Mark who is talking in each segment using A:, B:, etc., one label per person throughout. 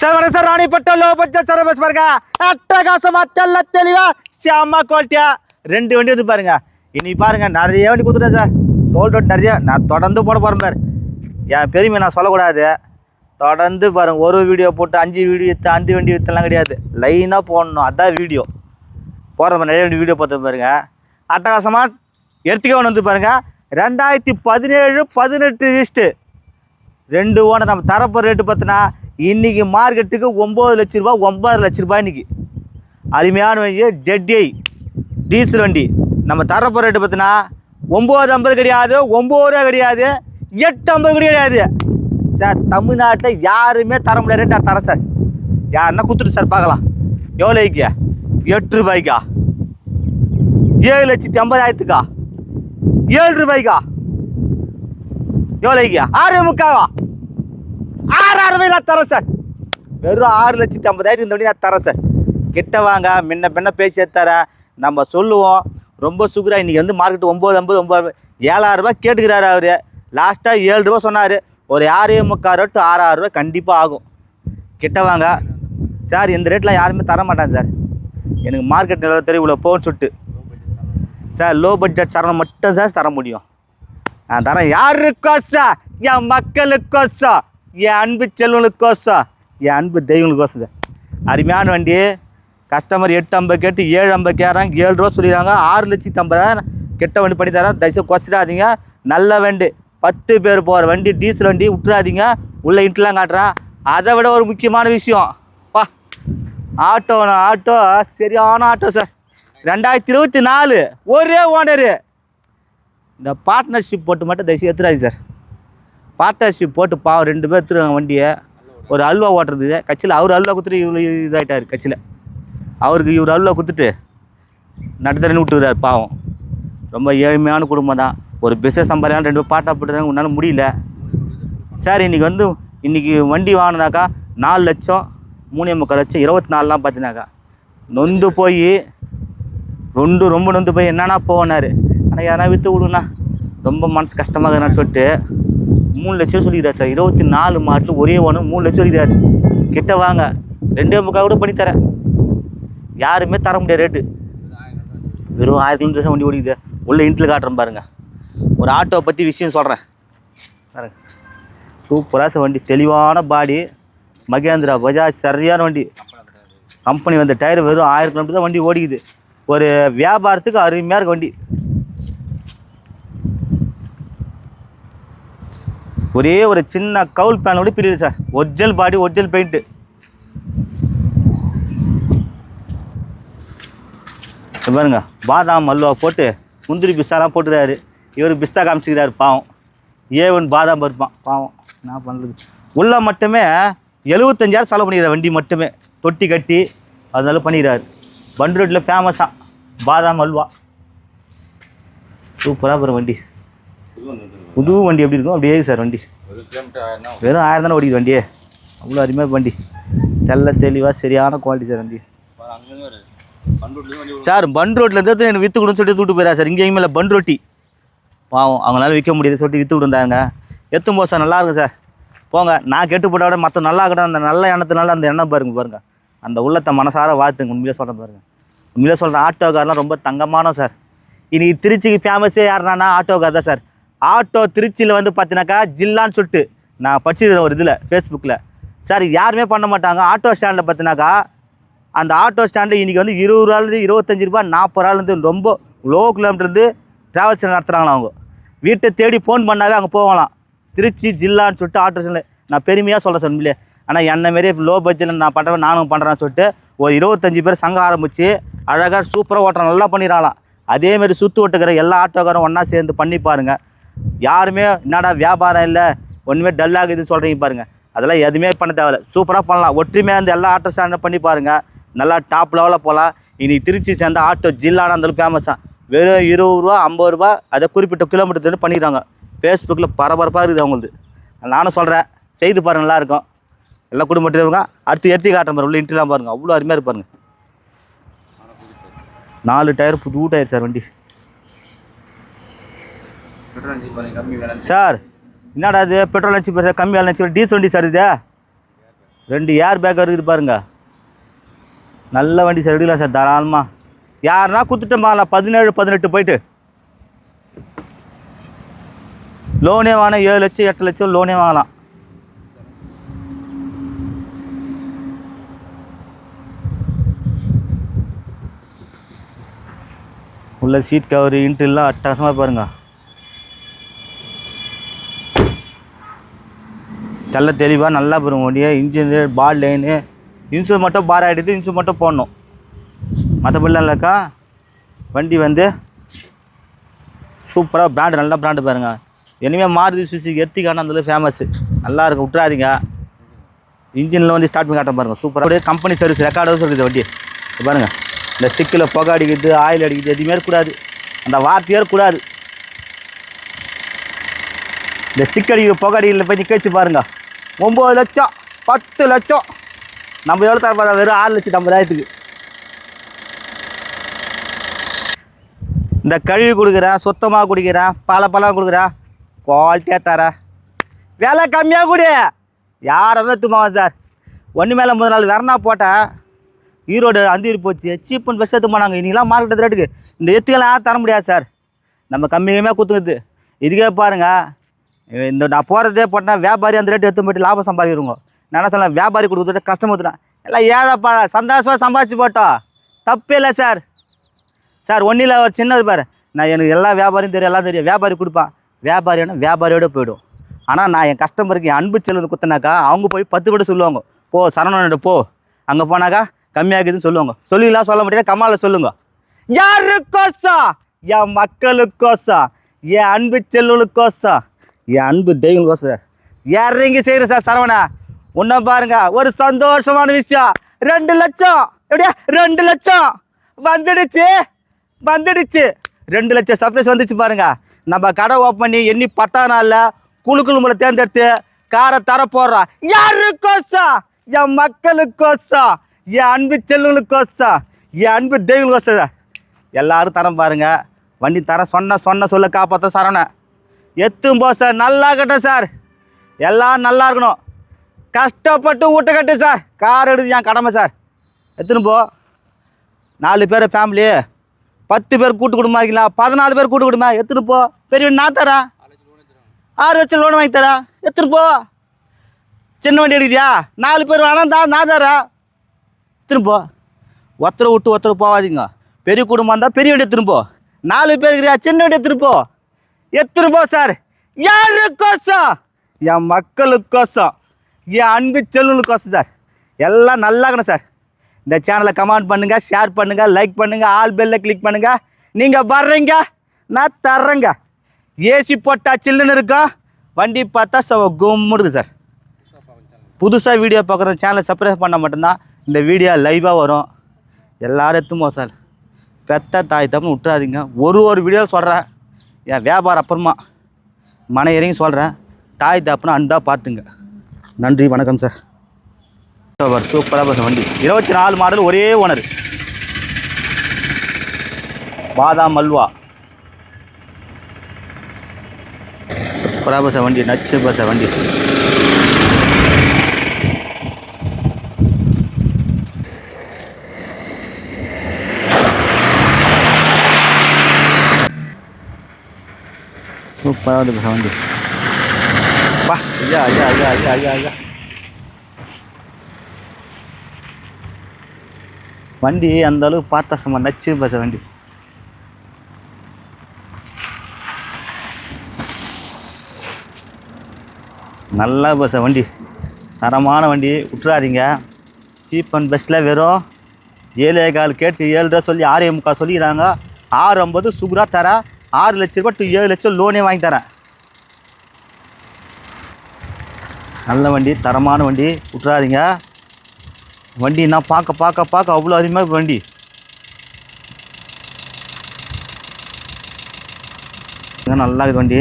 A: Sir வணக்கம் sir Ranipet low budget sir bus பாருங்க அட்டகாசமா தெல்ல தெளிவா செம்ம குவாலிட்டியா ரெண்டு வண்டி வந்து பாருங்க. இன்னைக்கு பாருங்க நிறைய வண்டி கொடுத்துட்டேன் சார். டோல் ரோட் நிறைய. நான் தொடர்ந்து போட போகிறேன் பாரு. என் பெருமை நான் சொல்லக்கூடாது. தொடர்ந்து பாருங்க. ஒரு வீடியோ போட்டு அஞ்சு வீடியோ விற்று அஞ்சு வண்டி விற்றுலாம் கிடையாது. லைனாக போடணும். அதான் வீடியோ போகிற நிறைய வண்டி வீடியோ பார்த்து பாருங்க. அட்டகாசமாக எடுத்துக்க ஒன்று வந்து பாருங்க. ரெண்டாயிரத்தி பதினேழு பதினெட்டு லிஸ்ட்டு ரெண்டு ஓனர் நம்ம தரப்போ ரேட்டு பார்த்தினா இன்றைக்கி மார்க்கெட்டுக்கு ஒம்பது லட்ச ரூபா ஒம்பது லட்ச ரூபாய் இன்றைக்கி அருமையான வண்டி ஜெட்ஐ டீசல் வண்டி. நம்ம தரப்போ ரேட்டு பார்த்தினா ஒம்பது ஐம்பது கிடையாது ஒம்பது ரூபா கிடையாது எட்டு ஐம்பது கூட கிடையாது. சார் தமிழ்நாட்டில் யாருமே தர முடியாது ரேட்டாக தரேன் சார் யாருன்னா கொடுத்துட்டு சார் பார்க்கலாம். எவ்வளோக்கு எட்டு ரூபாய்க்கா? ஏழு லட்சத்தி ஐம்பதாயிரத்துக்கா? ஏழு ரூபாய்க்கா? எவ்வளோக்கு ஆறு முக்காவா? ஆறு அறுபது நான் தரேன் சார். வெறும் ஆறு லட்சத்தி ஐம்பதாயிரத்துக்கு இந்த வண்டி நான் தரேன் சார். கிட்ட வாங்க முன்ன பின்ன பேசி தரேன் நம்ம சொல்லுவோம். ரொம்ப சுகுரா இன்றைக்கி வந்து மார்க்கெட் ஒம்பது ஐம்பது ஒம்பது ஏழாயிரம் ரூபாய் கேட்டுக்கிறாரு அவர். லாஸ்ட்டாக ஏழு ரூபா சொன்னார். ஒரு ஆறே முக்கால் ரூபா டு ஆறாயிரரூபா கண்டிப்பாக ஆகும். கிட்ட வாங்க. சார் இந்த ரேட்டில் யாருமே தர மாட்டாங்க சார். எனக்கு மார்க்கெட் நிலவர தெரியும் இவ்வளோ போன்னு சொல்லிட்டு. சார் லோ பட்ஜெட் சரணம் மட்டும் சார் தர முடியும். நான் தரேன். யாருக்கோசம் என் மக்களுக்கோசம் என் அன்பு செல்வனுக்கோசம் என் அன்பு தெய்வங்களுக்கோசம் சார் அருமையான வண்டி. கஸ்டமர் எட்டு ஐம்பது கேட்டு ஏழு ஐம்பது கேட்குறாங்க. ஏழு ரூபா சொல்லிடுறாங்க. ஆறு லட்சத்தி ஐம்பதாயிரம் கெட்ட வண்டி பண்ணி தரேன். தயவுசெய்து குறைச்சிடாதீங்க நல்ல வண்டி. பத்து பேர் போகிற வண்டி டீசல் வண்டி விட்டுறாதீங்க. உள்ளே இன்ட்லாம் காட்டுறேன். அதை விட ஒரு முக்கியமான விஷயம். பா. Auto auto. சரியான ஆட்டோ சார். ரெண்டாயிரத்தி இருபத்தி நாலு. ஒரே ஓனரு. இந்த பார்ட்னர்ஷிப் போட்டு மட்டும் தயவுசெய்து எடுத்துறாங்க சார். பார்ட்னர்ஷிப் போட்டு பாவம் ரெண்டு பேர் திருவாங்க வண்டியை. ஒரு அல்வா ஓட்டுறது. கட்சியில் அவர் அல்வா கொடுத்துட்டு இவ்வளோ இதாகிட்டார் கட்சியில். அவருக்கு இவர் அல்வா கொடுத்துட்டு நடுத்தரன்னு விட்டுறாரு பாவம். ரொம்ப ஏழ்மையான குடும்பம் தான். ஒரு பிஸ்னஸ் சம்பாதிக்கலாம் ரெண்டு பேர் பாட்டா போட்டுறாங்க உன்னால் முடியல. சார் இன்றைக்கி வந்து இன்றைக்கி வண்டி வாங்கினாக்கா நாலு லட்சம் மூணே முக்கால் லட்சம் இருபத்தி நாலுலாம் பார்த்தினாக்கா நொந்து போய் ரெண்டு ரொம்ப நொந்து போய் என்னென்னா போனார். ஆனால் எதனா விற்று விடுண்ணா ரொம்ப மனசு கஷ்டமாக இருக்குன்னு சொல்லிட்டு மூணு லட்சம் சொல்லிக்கிறார் சார். இருபத்தி நாலு மாட்டில் ஒரே ஒன்று மூணு லட்சம் சொல்லிக்கிறாரு. கிட்ட வாங்க. ரெண்டே முக்கால் கூட பண்ணி தரேன். யாருமே தர முடியாது ரேட்டு வெறும் ஆயிரம் கிலோமீட்டர் வண்டி ஓடிக்குது. உள்ள இன்ட்டில் காட்டுறேன் பாருங்க. ஒரு ஆட்டோவை பற்றி விஷயம் சொல்கிறேன் பாருங்க. சூப்பராக சார் வண்டி. தெளிவான பாடி மகேந்திரா பஜாஜ் சரியான வண்டி. கம்பெனி வந்த டயர் வெறும் ஆயிரம் கிலோமீட்டர் தான் வண்டி ஓடிக்குது. ஒரு வியாபாரத்துக்கு அருமையாக இருக்குது வண்டி. ஒரே ஒரு சின்ன கவுல் பேனோட பிரியுது sir original body original paint பாருங்க பாதாம் அல்வா போட்டு முந்திரி பிஸ்தாலாம் போட்டுறாரு இவர் பிஸ்தா காமிச்சிக்கிறாரு பாவம். ஏவன் பாதாம் பருப்பான் பாவம். என்ன பண்ணுறது உள்ள மட்டுமே எழுபத்தஞ்சாயிரம் செலவு பண்ணிக்கிறார் வண்டி மட்டுமே. தொட்டி கட்டி அதனால பண்ணிக்கிறாரு. பண்டு ரோட்டில் ஃபேமஸாக பாதாம் அல்வா. சூப்பராக போகிற வண்டி. புது வண்டி எப்படி இருக்கும்? அப்படியே சார் வண்டி. வெறும் ஆயிரம் தானே ஓடிக்குது வண்டியே. அவ்வளோ அருமையாக வண்டி. தெல்ல தெளிவாக சரியான குவாலிட்டி சார் வண்டி. சார் பன் ரோட்டில் இருந்து எனக்கு விற்று கொடுன்னு சொல்லிட்டு தூட்டு போயிடா சார். இங்கே எங்கேயுமே இல்லை பன் ரொட்டி பாவம் அவங்களால விற்க முடியாது சொல்லிட்டு விற்று கொடுந்தாங்க எத்தும் போது சார் நல்லா இருக்கும் சார். போங்க நான் கெட்டு போட்ட விட மற்ற நல்லா இருக்கட்டும் அந்த நல்ல எண்ணத்தினால அந்த எண்ணம் பாருங்க பாருங்க. அந்த உள்ளத்தை மனசார வாழ்த்துங்க உண்மையிலே சொல்கிறேன் பாருங்க. உண்மையிலே சொல்கிறேன் ஆட்டோக்காரெலாம் ரொம்ப தங்கமான சார். இன்னைக்கு திருச்சிக்கு ஃபேமஸே யாருனா ஆட்டோக்கார் தான் சார். ஆட்டோ திருச்சியில் வந்து பார்த்தீங்கன்னாக்கா ஜில்லான்னு சொல்லிட்டு நான் படிச்சிருக்கேன் ஒரு இதில் ஃபேஸ்புக்கில் சார் யாருமே பண்ண மாட்டாங்க. ஆட்டோ ஸ்டாண்டில் பார்த்தினாக்கா அந்த ஆட்டோ ஸ்டாண்டில் இன்றைக்கி வந்து இருபது ரூபாலேருந்து இருபத்தஞ்சி ரூபா நாற்பது ரூபாலேருந்து ரொம்ப லோ கிலோமீட்டர்லேருந்து ட்ராவல்ஸ் நடத்துகிறாங்களா அவங்க. வீட்டை தேடி ஃபோன் பண்ணாவே அங்கே போகலாம். திருச்சி ஜில்லான்னு சொல்லிட்டு ஆட்டோ ஸ்டாண்டில். நான் பெருமையாக சொல்கிறேன் சார் ஆனால் என்ன மாரி லோ பட்ஜெட்டில் நான் பண்ணுறேன் நானும் பண்ணுறேன்னு சொல்லிட்டு ஒரு இருபத்தஞ்சி பேர் சங்கம் ஆரம்பித்து அழகாக சூப்பராக ஓட்டுறோம் நல்லா பண்ணிடலாம் அதேமாரி சுற்று ஓட்டுக்கிற எல்லா ஆட்டோக்காரும் ஒன்றா சேர்ந்து பண்ணி பாருங்கள் யாருமே என்னடா வியாபாரம் இல்லை ஒன்றுமே டல்லாகுதுன்னு சொல்கிறீங்க பாருங்கள் அதெல்லாம் எதுவுமே பண்ண தேவையில்ல. சூப்பராக பண்ணலாம் ஒற்றுமையாக இருந்து எல்லா ஆட்டோ ஸ்டாண்ட் பண்ணி பாருங்கள் நல்லா டாப் லெவலில் போகலாம் இனி திருச்சி சேர்ந்த ஆட்டோ ஜில்லான அந்தளவுக்கு ஃபேமஸாக வெறும் இருபது ரூபா ஐம்பது ரூபா அதை குறிப்பிட்ட கிலோமீட்டர் பண்ணிக்கிறாங்க. ஃபேஸ்புக்கில் பரபரப்பாக இருக்குது அவங்களுது. நானும் சொல்கிறேன் செய்து பாருங்க நல்லாயிருக்கும் எல்லா குடும்பத்தினருங்க அடுத்து எடுத்து காட்டுற மாதிரி உள்ள இன்ட்ரெலாம் பாருங்கள் அவ்வளோ அருமையாக இருப்பாருங்க நாலு டயர் புது டயர் சார் வண்டி. சார் என்னடா இது? பெட்ரோல் நினச்சி சார் கம்மி வேலை நினச்சி டீசல் வண்டி சார் இது. ரெண்டு ஏர் பேக் இருக்குது பாருங்க. நல்ல வண்டி சார் எடுக்கலாம் சார் தாராளமாக யாருன்னா குத்துட்டோமா? நான் பதினேழு பதினெட்டு போயிட்டு. லோனே வாங்கினா ஏழு லட்சம் எட்டு லட்சம் லோனே வாங்கலாம். உள்ள சீட் கவர் இன்ட்ரெல்லாம் அட்டகாசமாக பாருங்கள் தெல்ல தெளிவாக நல்லா பெறும் வண்டியை இன்ஜின் பால் லைனு இன்சூர் மட்டும் பார் ஆகிடுது இன்சூர் மட்டும் போடணும். மற்றபடிலாம் இல்லைக்கா வண்டி வந்து சூப்பராக பிராண்டு நல்ல பிராண்டு பாருங்க. இனிமேல் மாருதி சுசுகி எர்த்திக்கான அந்த ஃபேமஸ் நல்லா இருக்கும் விட்றாதீங்க இன்ஜினில் வந்து ஸ்டார்ட் பண்ணி காட்டுறேன் பாருங்கள் சூப்பராக அப்படியே கம்பெனி சர்வீஸ் ரெக்கார்டாக சொல்லுது வண்டி. பாருங்கள் இந்த ஸ்டிக்கில் புகை அடிக்கிறது ஆயில் அடிக்கிறது எதுவுமே கூடாது அந்த வார்த்தையே கூடாது இந்த ஸ்டிக் அடிக்கிற புகை போய் நிற்க வச்சு பாருங்க. ஒம்பது லட்சம் பத்து லட்சம். நம்ம எவ்வளோ தர பார்த்தா வெறும் ஆறு லட்சத்து ஐம்பதாயிரத்துக்கு. இந்த கழுவி கொடுக்குறேன் சுத்தமாக குடிக்கிறேன் பல பழம் கொடுக்குறேன் குவாலிட்டியாக தரேன். விலை கம்மியாக கொடு. யார் இருந்தால் தும்பாவா சார்? ஒன்று மேலே முதல் நாள் வெறனா போட்டேன் ஈரோடு அந்தியூர் போச்சு. சீப் அண்ட் பெஸ்ட் எடுத்து போனாங்க. இன்றைக்கெலாம் மார்க்கெட் ரேட்டுக்கு. இந்த எத்துக்கெல்லாம் யாரும் தர முடியாது சார். நம்ம கம்மியாக கொடுத்துக்குது. இதுக்கே பாருங்கள் இந்த நான் போகிறதே போட்டேன் வியாபாரி அந்த ரேட்டு எடுத்து போயிட்டு லாபம் சம்பாதிக்கிறோங்க நான் என்ன சொல்ல வியாபாரி கொடுக்குறது கஷ்டம் ஊற்றுறேன் எல்லாம் ஏழைப்பா சந்தோஷமாக சம்பாதிச்சு போட்டோம் தப்பே இல்லை சார். சார் ஒன்றில் ஒரு சின்னது பாரு. நான் எனக்கு எல்லா வியாபாரியும் தெரியும் எல்லாம் தெரியும். வியாபாரி கொடுப்பான். வியாபாரியான வியாபாரியோட போயிடும். ஆனால் நான் என் கஸ்டமருக்கு என் அன்பு செல்வது குத்தினாக்கா அவங்க போய் பத்து கூட சொல்லுவாங்க. போ சரவணன் போ. அங்கே போனாக்கா கம்மியாகுதுன்னு சொல்லுவாங்க. சொல்லிக்கலாம் சொல்ல முடியாது கம்மாவில் சொல்லுங்க. யாருக்கோசா என் மக்களுக்கோசா என் அன்பு செல்வனுக்கோசம் என் அன்பு தெய்வங்களுக்கோசம் இறங்கி செய்கிறேன் சார் சரவணா. உன்ன பாருங்க ஒரு சந்தோஷமான விஷயம். ரெண்டு லட்சம். எப்படியா? ரெண்டு லட்சம். வந்துடுச்சு. வந்துடுச்சு. ரெண்டு லட்சம் சர்ப்ரைஸ் வந்துச்சு பாருங்க. நம்ம கடை ஓப்பன் பண்ணி எண்ணி பத்தாம் நாளில் குழுக்குழு குழுமுறை தேர்ந்தெடுத்து காரை தர போடுறோம் யாருக்கோசம் என் மக்களுக்கோசம் என் அன்பு செல்வனுக்கோசம் என் அன்பு தெய்வங்களுக்கோசம் எல்லாரும் தரம் பாருங்க. வண்டி தர சொன்ன சொன்ன சொல்ல காப்பாற்ற சரவணை. எத்தும்போ சார் நல்லா கட்ட சார். எல்லாம் நல்லா இருக்கணும். கஷ்டப்பட்டு ஊட்ட கட்டு சார். கார் எடுத்து என் கடமை சார். எத்துன்னு போ. நாலு பேர் ஃபேமிலி பத்து பேர் கூட்டு குடும்பமாக இருக்கீங்களா? பதினாலு பேர் கூட்டு குடும்பம்? எடுத்துட்டு போ. பெரிய நான் தரேன். ஆறு லட்சம் லோன் வாங்கி தரேன். எடுத்துட்டு போ. சின்ன வண்டி எடுக்குதியா நாலு பேர் வேணாம் தான் நான் தரேன். எடுத்துன்னு போ. ஒருத்தரை விட்டு ஒருத்தர் போகாதீங்க பெரிய குடும்பம் இருந்தால் பெரிய வண்டி எடுத்துன்னு போ. நாலு பேர் இருக்கிறியா? சின்ன வண்டி எடுத்துட்டு எத்துருப்போம் சார். யாருக்கோசம்? என் மக்களுக்கோசம். என் அன்பு செல்வனுக்கோசம் சார். எல்லாம் நல்லா இருக்கணும் சார். இந்த சேனலை கமெண்ட் பண்ணுங்கள் ஷேர் பண்ணுங்கள் லைக் பண்ணுங்கள் ஆல் பெல்லில் கிளிக் பண்ணுங்கள் நீங்கள் வர்றீங்க நான் தர்றேங்க. ஏசி போட்டால் சில்லுன்னு இருக்கும். வண்டி பார்த்தா ச கும்முடுது சார். புதுசாக வீடியோ பார்க்குற சேனலை சப்ஸ்கிரைப் பண்ண மட்டும்தான் இந்த வீடியோ லைவாக வரும். எல்லோரும் எத்துமோ சார். பெத்த தாய் தப்பு விட்டுறாதீங்க. ஒரு ஒரு வீடியோ சொல்கிறேன் என் வியாபாரம் அப்புறமா மன இறங்கி சொல்கிறேன் தாய் தப்புன்னு அண்டா பார்த்துங்க. நன்றி வணக்கம் சார். சூப்பர் சூப்பராக பஸ் வண்டி. இருபத்தி நாலு மாடல் ஒரே ஓனர். பாதாம் அல்வா. சூப்பராக பஸ் வண்டி நச்சு பஸ் வண்டி. சூப்பராக வந்து பஸ் வண்டி பா ஐயா ஐயா ஐயா ஐயா ஐயா ஐயா. வண்டி அந்த அளவுக்கு பார்த்தா சும்மா நச்சு பஸ் வண்டி. நல்லா பஸ் வண்டி. தரமான வண்டி விட்டுறாதீங்க. சீப் அண்ட் பெஸ்ட்டில் வெறும் ஏழே கால் கேட்டு ஏழு ரூபா சொல்லி ஆறே முக்கால் சொல்லிக்கிறாங்க. ஆறு ஐம்பது சுகுராக தரேன் ஆறு லட்ச ரூபா டு ஏழு லட்சம் லோனே வாங்கி தரேன். நல்ல வண்டி தரமான வண்டி விட்றாதீங்க வண்டி நான் பார்க்க பார்க்க பார்க்க அவ்வளோ அதிகமாக வண்டி. நல்லா இருக்குது வண்டி.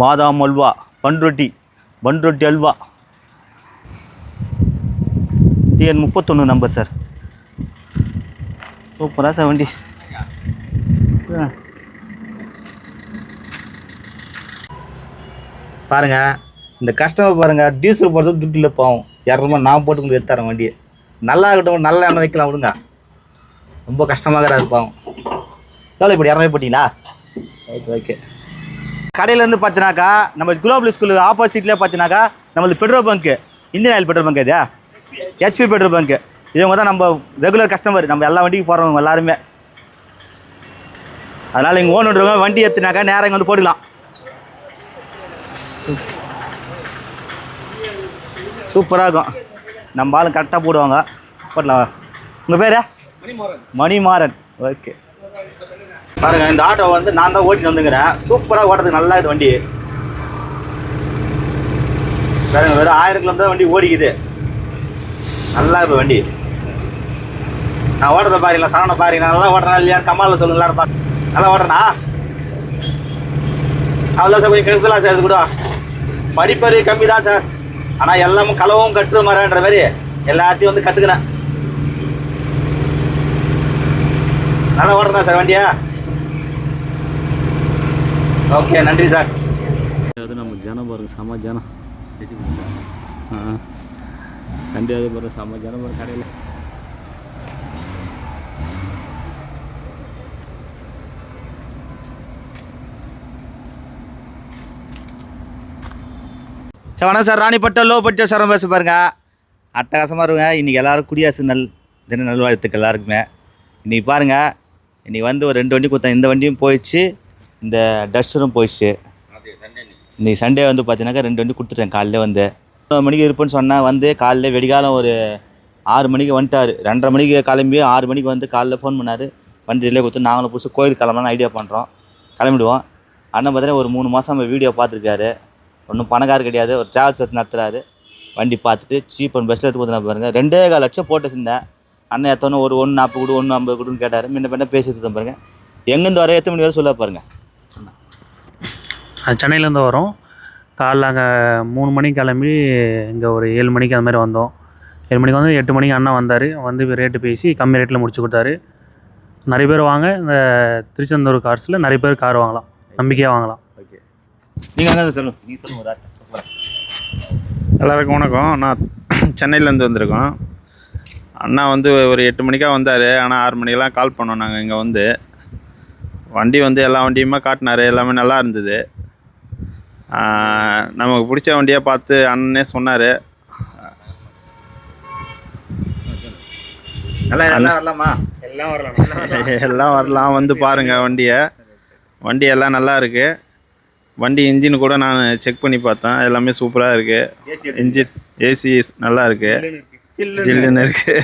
A: பாதாம் அல்வா பன்ரொட்டி பண்ரொட்டி அல்வா. டிஎன் முப்பத்தொன்று நம்பர் சார் சூப்பராக சார் வண்டி பாருங்க இந்த கஸ்டமர் பாருங்க டீசல் போடுறது துட்டு இல்லை போகும் இரநூறுபா நான் போட்டு உங்களுக்கு எடுத்துறேன் வண்டியை. நல்லா இருக்கட்டும் நல்ல எண்ணெய் வைக்கலாம் விடுங்க. ரொம்ப கஷ்டமாக இருப்பாங்க எவ்வளோ இப்படி இரநூறு போட்டிங்களா? ஓகே ஓகே கடையிலேருந்து பார்த்தினாக்கா நம்ம குலோபல் ஸ்கூல் ஆப்போசிட்லேயே பார்த்தினாக்கா நம்மளது petrol bunk Indian Oil petrol bunk இது ஹெச்பி பெட்ரோல் பங்க்கு. இவங்க தான் நம்ம ரெகுலர் கஸ்டமர் நம்ம எல்லா வண்டிக்கு போகிறவங்க எல்லாருமே. அதனால் இங்கே ஓனுன்றவங்க வண்டி ஏற்றுனாக்கா நேரம் இங்கே வந்து போடலாம் சூப்பராக இருக்கும். நம்ம ஆளும் கரெக்டாக போடுவாங்க. போடலாம் உங்கள் பேர்? மணிமாறன். ஓகே பாருங்க இந்த ஆட்டோ வந்து நான் தான் ஓட்டிட்டு வந்துங்கிறேன் சூப்பராக ஓட்டுறதுக்கு நல்லா இது வண்டி. பாருங்கள் வெறும் ஆயிரம் கிலோமீட்டர் வண்டி ஓடிக்குது. நல்லா இருக்கு வண்டி. நான் ஓடுறத பாருங்களா சரண பாருங்க நான் நல்லா ஓடுறேன் இல்லையான்னு கமாலில் சொல்லுங்க எல்லாரும் நல்லா ஓடுறேனா? அவ்வளோ சார் கொஞ்சம் கெடுக்கலாம் சார் இது கூட. படிப்பறிவு கம்மி தான் சார். ஆனால் எல்லாமும் களவும் கற்று மாதிரின்ற மாதிரி எல்லாத்தையும் வந்து கற்றுக்கிறேன் நல்லா ஓட்டுறேன் சார் வண்டியா? ஓகே நன்றி சார்.
B: அது நம்ம ஜனம் பாருங்க செம ஜனம். ஆ. அது பாருங்க செம ஜனம் பாருங்க கடையில்.
A: சார் வணக்கம் சார். ராணிப்பட்டம் லோ பட்ஜெட் சாரம் பேச பாருங்க அட்டகாசமாக இருங்க. இன்றைக்கி எல்லோரும் குடியாசு நல் தின நல்வாழ்த்துக்கள் எல்லாருக்குமே. இன்றைக்கி பாருங்கள் இன்றைக்கி வந்து ஒரு ரெண்டு வண்டி கொடுத்தேன் இந்த வண்டியும் போயிடுச்சு இந்த டஸ்டரும் போயிடுச்சு. இன்றைக்கி சண்டே வந்து பார்த்தீங்கன்னாக்கா ரெண்டு வண்டி கொடுத்துட்டேன் காலையில் வந்து. மூணு மணிக்கு இருப்பேன்னு சொன்னால் வந்து காலைல வெடிகாலம் ஒரு ஆறு மணிக்கு வந்துட்டார். ரெண்டரை மணிக்கு கிளம்பி ஆறு மணிக்கு வந்து காலைல ஃபோன் பண்ணார். வண்டி ரிலே கொடுத்து நாங்களும் புதுசு கோயிலுக்கு கிளம்பலாம்னு ஐடியா பண்ணுறோம் கிளம்பிடுவோம். அண்ணன் பார்த்தீங்கன்னா ஒரு மூணு மாதம் நம்ம வீடியோ பார்த்துருக்காரு. ஒன்றும் பணக்காரர் கிடையாது. ஒரு டிராவல்ஸ் எடுத்து நடத்துறாரு. வண்டி பார்த்துட்டு சீப் அண்ட் பெஸ்ட்டில் எடுத்து கொடுத்து பாருங்க. ரெண்டே கால் லட்சம் போட்டு வச்சுருந்தேன். அண்ணன் எத்தனை ஒரு ஒன்று நாற்பது கொடு ஒன்று ஐம்பது கொடுன்னு கேட்டார். முன்ன பண்ண பேசி எடுத்து பாருங்கள் எங்கேருந்து வர எத்தனை மணி வரை சொல்ல பாருங்கள்
C: அது சென்னையிலேருந்து வரோம். காலைல அங்கே மூணு மணிக்கு கிளம்பி இங்கே ஒரு ஏழு மணிக்கு அந்த மாதிரி வந்தோம். ஏழு மணிக்கு வந்து எட்டு மணிக்கு அண்ணா வந்தார். வந்து ரேட்டு பேசி கம்மி ரேட்டில் முடிச்சு கொடுத்தாரு. நிறைய பேர் வாங்க. இந்த திருச்செந்தூர் கார்ஸில் நிறைய பேர் கார் வாங்கலாம். நம்பிக்கையாக வாங்கலாம்.
A: நீங்கள் அங்கே சொல்லுங்க. நீ சொல்லுங்க ஒரு வார்த்தை. சூப்பரா.
D: எல்லாருக்கும் வணக்கம். நான் சென்னையிலேருந்து வந்திருக்கோம். அண்ணா வந்து ஒரு எட்டு மணிக்காக வந்தார். ஆனால் ஆறு மணிக்கெல்லாம் கால் பண்ணோம் நாங்கள் இங்கே வந்து. வண்டி வந்து எல்லா வண்டியுமே காட்டினார். எல்லாமே நல்லா இருந்தது. நமக்கு பிடிச்ச வண்டியாக பார்த்து அண்ணனே சொன்னார். எல்லாம் வரலாம்? வந்து பாருங்கள் வண்டியை. வண்டி எல்லாம் நல்லா இருக்குது வண்டி இன்ஜின் கூட நான் செக் பண்ணி பார்த்தேன். எல்லாமே சூப்பராக இருக்குது இன்ஜின் ஏசி நல்லா இருக்குது ஜில்லுன்னு இருக்கு.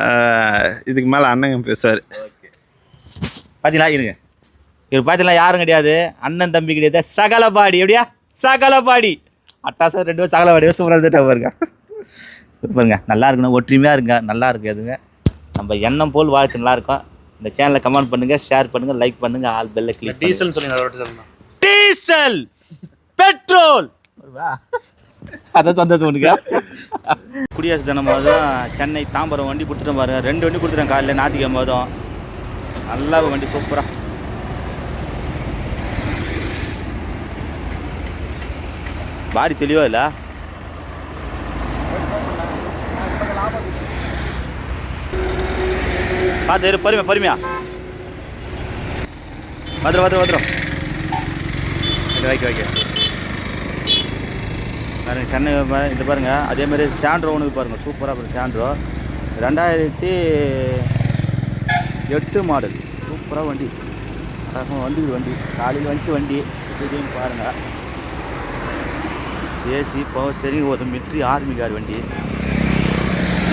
D: ஆஹ் இதுக்கு மேலே அண்ணன் பேசுவார்.
A: பார்த்தீங்களா இருங்க. இவர் பார்த்தீங்களா யாரும் கிடையாது. அண்ணன் தம்பி கிடையாது. சகலபாடி எப்படியா? சகலபாடி அட்டாசம் ரெண்டு பேரும் சகலபாடி சூப்பராக இருந்துட்டா பாருங்க. பாருங்க. நல்லா இருக்கணும். ஒற்றுமையாக இருங்க. நல்லா இருக்கு எதுங்க நம்ம எண்ணம் போல் வாழ்க்கை நல்லா இருக்கும். இந்த சேனலை கமெண்ட் பண்ணுங்க ஷேர் பண்ணுங்க லைக் பண்ணுங்க. ஆல் பெல்ல கிளிக்
C: டீசல்னு சொல்லி
A: டீசல் பெட்ரோல். அதான் சந்தோஷம் உனக்கு. குடியரசு தினம் போதும் சென்னை தாம்பரம் வண்டி கொடுத்துட்டு பாருங்க ரெண்டு வண்டி கொடுத்துட்டேன் காலையில் ஞாத்திக்கிழமை போதும். நல்லா வண்டி சூப்பராக பாடி தெளிவா இல்லை? பார்த்து பொறுமையா பொறுமையா. வந்துடும் வந்துடும் வந்துடும் வைக்க வைக்க பாருங்க சென்னை பா- இது பாருங்க. அதே மாதிரி சாண்ட்ரோ ஒன்று பாருங்கள் சூப்பராக பாருங்க சாண்ட்ரோ. ரெண்டாயிரத்தி எட்டு மாடல். சூப்பராக வண்டி. அட்டகாசமாக வண்டி வண்டி. காலையில் வந்துச்சு வண்டி. இதையும் பாருங்கள் ஏசி பவர் ஸ்டேரிங் ஒரு மிட்ரி ஆர்மி கார் வண்டி.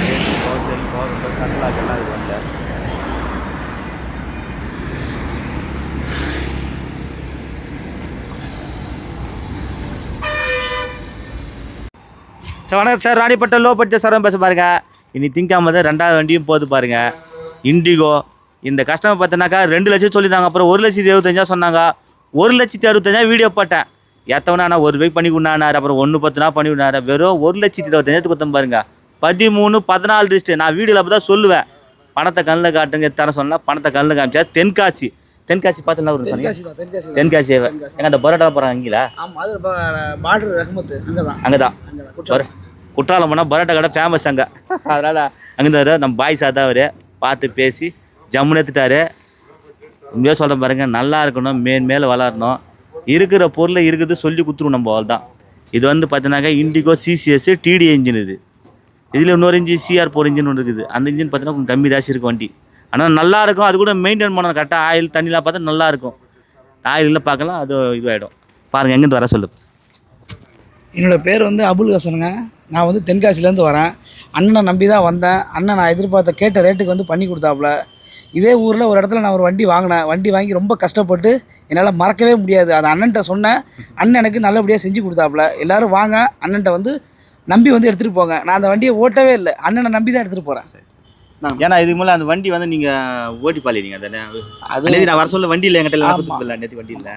A: AC power steering power window சன்லாக் எல்லாம் இது வண்டியில் சார் வணக்கம் சார். ராணிப்பட்டம் லோ பட்ஜெட் சாரம் பேச பாருங்க. இனி திங்காம தான் ரெண்டாவது வண்டியும் போகுது பாருங்க. இண்டிகோ இந்த கஸ்டமர் பார்த்தோன்னாக்கா ரெண்டு லட்சம் சொல்லியிருந்தாங்க. அப்புறம் ஒரு லட்சத்தி இருபத்தஞ்சா சொன்னாங்க. ஒரு லட்சத்தி அறுபத்தஞ்சா வீடியோ போட்டேன். எத்தவனா நான் ஒரு பைக் பண்ணி கொடுனாரு அப்புறம் ஒன்று பத்து நாள் பண்ணி கொண்டாரு வெறும் ஒரு லட்சத்தி இருபத்தஞ்சாயிரத்துக்கு கொடுத்தேன் பாருங்க. பதிமூணு பதினாலு லிஸ்ட்டு நான் வீடியோவில் அப்போ தான் சொல்லுவேன். பணத்தை கண்ணில் காட்டுங்க தர சொன்னால் பணத்தை கண்ணில் காமிச்சா தென்காசி. தென்காசி பார்த்து என்ன ஊர் சொன்னீங்க?
E: தென்காசி தான் தென்காசி தான்.
A: தென்காசி. அந்த பரோட்டா போகிறாங்க அங்கீங்களா
E: ஆமாம் அது பார்டர் ரஹமத்து அங்கே தான்
A: அங்கே தான்
E: தான் குற்றாலம்
A: போனால் பரோட்டா கடை ஃபேமஸ் அங்கே. அதனால் அங்கே நம்ம பாய்ஸ் தான் அவர். பார்த்து பேசி ஜம்முன்னு எடுத்துட்டாரு. உண்மையாக சொல்ல பாருங்க நல்லா இருக்கணும் மேன் மேலே வளரணும். இருக்கிற பொருளை இருக்குது சொல்லி கொடுத்துருவோம் நம்ம அவள் தான். இது வந்து பார்த்தீங்கன்னாக்கா இண்டிகோ சிசிஎஸ் டிடி இன்ஜின் இது. இதில் இன்னொரு இன்ஜின் சிஆர் ஃபோர் இன்ஜின் ஒன்று இருக்குது. அந்த இன்ஜின் பார்த்தீங்கன்னா கொஞ்சம் கம்மி தாசி இருக்கும் வண்டி. ஆனால் நல்லா இருக்கும் அது கூட மெயின்டைன் பண்ணணும். கரெக்டாக ஆயில் தண்ணிலாம் பார்த்தா நல்லா இருக்கும் ஆயிலில் பார்க்கலாம். அது இதுவாகிடும் பாருங்கள் எங்கேருந்து வர சொல்லு.
E: என்னோட பேர் வந்து அபுல் ஹசனுங்க. நான் வந்து தென்காசிலேருந்து வரேன். அண்ணனை நம்பி தான் வந்தேன். அண்ணன் நான் எதிர்பார்த்த கேட்ட ரேட்டுக்கு வந்து பண்ணி கொடுத்தாப்புல. இதே ஊரில் ஒரு இடத்துல நான் ஒரு வண்டி வாங்கினேன். வண்டி வாங்கி ரொம்ப கஷ்டப்பட்டு என்னால் மறக்கவே முடியாது. அது அண்ணன்ட்ட சொன்னேன். அண்ணன் எனக்கு நல்லபடியாக செஞ்சு கொடுத்தாப்புல. எல்லாரும் வாங்க. அண்ணன்ட்ட வந்து நம்பி வந்து எடுத்துகிட்டு போங்க. நான் அந்த வண்டியை ஓட்டவே இல்லை. அண்ணனை நம்பி தான் எடுத்துகிட்டு போகிறேன்
A: ஏன்னா இதுக்கு மேலே அந்த வண்டி வந்து நீங்கள் ஓட்டி பாலிங்க தானே
E: அது
A: நான் வர சொல்ல வண்டி இல்லை என்கிட்ட இல்லை நேற்று வண்டி இல்லை.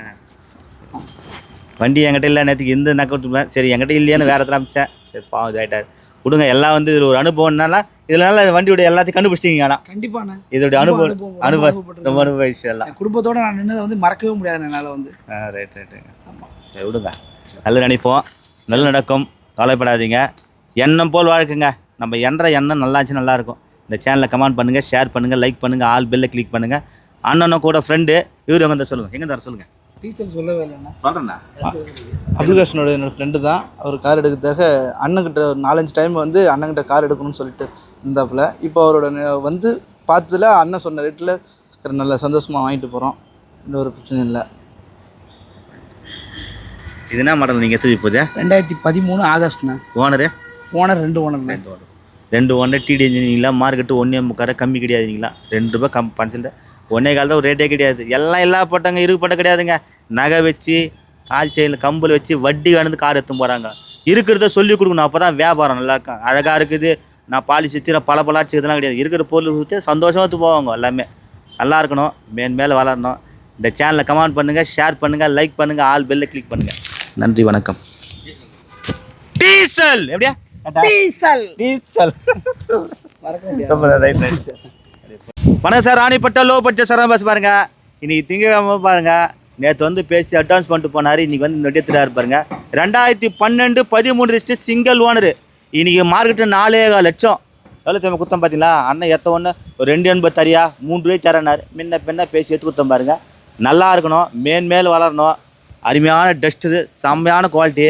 A: வண்டி என்கிட்ட இல்லை நேற்றுக்கு எந்த நக்கவுட்டு சரி என்கிட்ட இல்லையான்னு வேற இடத்துல அமிச்சேன். சரி பாவம் இதாயிட்டார் கொடுங்க எல்லாம் வந்து இது ஒரு அனுபவம்னால இதனால வண்டியோட எல்லாத்தையும் கண்டுபிடிச்சிட்டீங்க ஆனால்
E: கண்டிப்பாண்ணே.
A: இதோட அனுபவம்
E: அனுபவம், ரொம்ப
A: அனுபவ விஷயம் எல்லாம்
E: குடும்பத்தோட நான் நின்னதை வந்து மறக்கவே முடியாது என்னால் வந்து.
A: ரைட் ரைட்டுங்க சரி விடுங்க. நல்ல நினைப்போம். நல்ல நடக்கும். கவலைப்படாதீங்க. எண்ணம் போல் வாழ்க்குங்க. நம்ம என்ற எண்ணம் நல்லாச்சு நல்லா இருக்கும். இந்த சேனலை கமெண்ட் பண்ணுங்கள் ஷேர் பண்ணுங்கள் லைக் பண்ணுங்கள் ஆல் பெல்லை கிளிக் பண்ணுங்கள் அண்ணனும் கூட ஃப்ரெண்டு இவர் எங்கே சொல்லுங்கள் எங்கே தர சொல்லுங்கள்
E: டீசல் சொல்லவே இல்லைண்ணா
A: சொல்கிறேண்ணா
F: அப்ளிகேஷனோட என்னோட ஃப்ரெண்டு தான். அவர் கார் எடுக்கிறதுக்காக அண்ணன்கிட்ட ஒரு நாலஞ்சு டைம் வந்து அண்ணன்கிட்ட கார் எடுக்கணும்னு சொல்லிட்டு இருந்தாப்புல. இப்போ அவரோட வந்து பார்த்ததுல அண்ணன் சொன்ன ரேட்டில் நல்ல சந்தோஷமாக வாங்கிட்டு போகிறோம் எந்த ஒரு பிரச்சனையும் இல்லை.
A: இது என்ன மாடல் நீங்கள் எடுத்தது இப்போது
E: ரெண்டாயிரத்தி பதிமூணு ஆகஸ்ட்ண்ணே.
A: ஓனரு
E: ஓனர் ரெண்டு ஓனர்ண்ணே
A: ரெண்டு ரெண்டு ஒன்றரை டிடி இன்ஜினிங்களா மார்க்கெட்டு ஒன்றே முக்கார கம்மி கிடையாதுங்களா ரெண்டு ரூபாய் கம் பஞ்சல் ஒன்றே காலத்தில் ஒரு ரேட்டே கிடையாது. எல்லாம் எல்லா பட்டங்க இருக்கு கிடையாதுங்க. நகை வச்சு கால் செயினில் கம்பல் வச்சு வட்டி வேணுந்து கார் எடுத்து போகிறாங்க இருக்கிறத சொல்லி கொடுக்கணும். அப்போ தான் வியாபாரம் நல்லா இருக்கும். அழகாக இருக்குது. நான் பாலிசி வச்சு நான் பல பலாச்சு இதெல்லாம் கிடையாது. இருக்கிற பொருள் கொடுத்து சந்தோஷமாக எடுத்து போவாங்க எல்லாமே. நல்லா இருக்கணும். மேன் மேலே வளரணும். இந்த சேனலை கமெண்ட் பண்ணுங்கள் ஷேர் பண்ணுங்கள் லைக் பண்ணுங்கள் ஆல் பெல்லை கிளிக் பண்ணுங்கள் நன்றி வணக்கம். டீசல்! எப்படியா?
E: டீசல்.
A: டீசல். வணக்கம் sir Ranipet low budget sir bus பாருங்க. இன்னைக்கு திங்கக்கிழமை பாருங்க. நேற்று வந்து பேசி அட்வான்ஸ் பண்ணிட்டு போனார். இன்னைக்கு வந்து நடித்துறாரு பாருங்க ரெண்டாயிரத்தி பன்னெண்டு பதிமூணு லிஸ்ட்டு சிங்கிள் ஓனரு இன்னைக்கு மார்க்கெட்டு நாலே கால் லட்சம். எவ்வளோ தேவை குத்தம் பார்த்தீங்களா? அண்ணன் எத்த ஒன்று ஒரு ரெண்டு எண்பது தரியா? மூன்று ரூபாய் தரனார் முன்ன பின்ன பேசி எடுத்து குத்தம் பாருங்க. நல்லா இருக்கணும். மேன் மேல் வளரணும். அருமையான டஸ்ட்டு செம்மையான குவாலிட்டி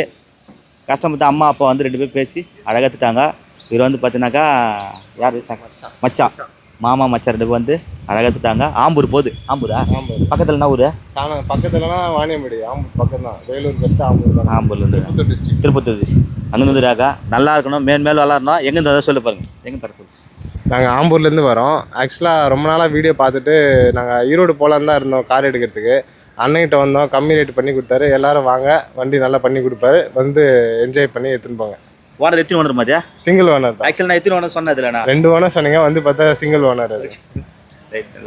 A: கஸ்டமர் அம்மா அப்பா வந்து ரெண்டு பேரும் பேசி அழகாத்துட்டாங்க. இவர் வந்து பார்த்தீங்கன்னாக்கா யார்? மச்சான். மாமா மச்சான் ரெண்டு பேர் வந்து அழகாத்துட்டாங்க. ஆம்பூர் போகுது. ஆம்பூரா? பக்கத்தில் என்ன ஊர்?
G: சாண பக்கத்துலனா வாணியம்படி. ஆம்பூர் பக்கம் தான் வேலூர் பக்கத்து ஆம்பூர்
A: ஆம்பூர்லேருந்து.
G: திருப்பத்தூர் டிஸ்ட்ரிக்ட்
A: திருப்பத்தூர் அங்கேருந்து வந்துடாக்கா நல்லா இருக்கணும். மேல் மேல் வளரணும் எங்கே தர சொல்லு பாருங்க. எங்கே தர சொல்லு.
G: நாங்கள் ஆம்பூர்லேருந்து வரோம். ஆக்சுவலாக ரொம்ப நாளாக வீடியோ பார்த்துட்டு நாங்கள் ஈரோடு போகலான்னு தான் இருந்தோம் கார் எடுக்கிறதுக்கு. அண்ணன்கிட்ட வந்தோம். கம்மி ரேட் பண்ணி கொடுத்தாரு. எல்லாரும் வாங்க. வண்டி நல்லா பண்ணி கொடுப்பாரு. வந்து என்ஜாய் பண்ணி எடுத்துன்னு போங்க.
A: ஓனர் எத்தனை ஓனர் மாதிரியா
G: சிங்கிள் ஓனர் தான்.
A: ஆக்சுவலி நான் எத்தனை ஓனர் சொன்னதில்ல நான்
G: ரெண்டு ஓனர் சொன்னீங்க. வந்து பார்த்தா சிங்கிள் ஓனர் அது.
A: ரைட்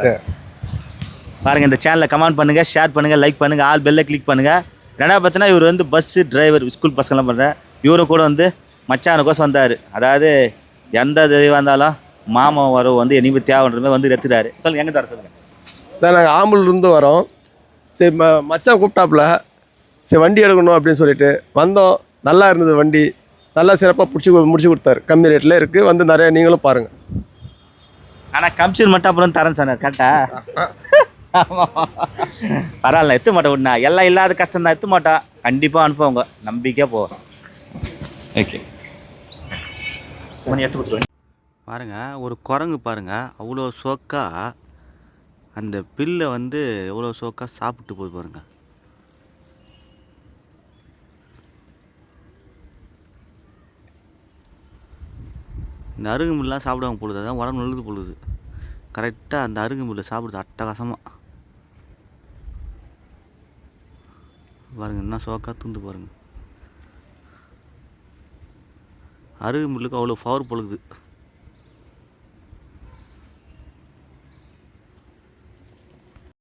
A: பாருங்க இந்த சேனலை கமெண்ட் பண்ணுங்க ஷேர் பண்ணுங்க லைக் பண்ணுங்க ஆல் பெல்லை கிளிக் பண்ணுங்க. ரெண்டாவது பார்த்தீங்கன்னா இவர் வந்து பஸ்ஸு டிரைவர் ஸ்கூல் பசங்களாம் பண்ணுறேன் இவரும் கூட வந்து மச்சானுக்கோசம் வந்தார். அதாவது எந்த தெய்வம் இருந்தாலும் மாமா வரவு வந்து என்னைக்கு தேவைன்ற மாதிரி வந்து எடுத்துட்டாரு சொல்லுங்க எங்கே தர சொல்லுங்க.
H: சார் நாங்கள் ஆம்பூர்லேருந்து வரோம். சரி ம மச்சான் கூப்பிட்டாப்புல. சரி வண்டி எடுக்கணும் அப்படின்னு சொல்லிட்டு வந்தோம். நல்லா இருந்தது வண்டி. நல்லா சிறப்பாக பிடிச்சி முடிச்சு கொடுத்தாரு. கம்மி ரேட்டில் இருக்குது வந்து நிறைய நீங்களும் பாருங்கள்
A: ஆனால் கமிஷன் மட்டும் அப்புறம் தரேன் சொன்னார். கரெக்டா பரவாயில்ல எத்து மாட்டோம் விட்னா எல்லாம் இல்லாத கஷ்டம் தான். எத்து மாட்டோம் கண்டிப்பாக அனுப்புவாங்க. நம்பிக்கையாக போவோம். ஓகே எடுத்து கொடுத்துருவேன் பாருங்க ஒரு குரங்கு பாருங்க. அவ்வளோ சோக்கா அந்த பில்லை வந்து எவ்வளோ சோக்காக சாப்பிட்டு போது பாருங்க. இந்த அருகுமுல்லாம் சாப்பிடுவாங்க பொழுது அதான் உடம்பு நழுது பொழுது கரெக்டாக அந்த அருகுமுல்லை சாப்பிடுது அட்டகாசமாக பாருங்க என்ன சோக்காக தூந்து பாருங்க. அருகுமில்லுக்கு அவ்வளோ பவர் பொழுது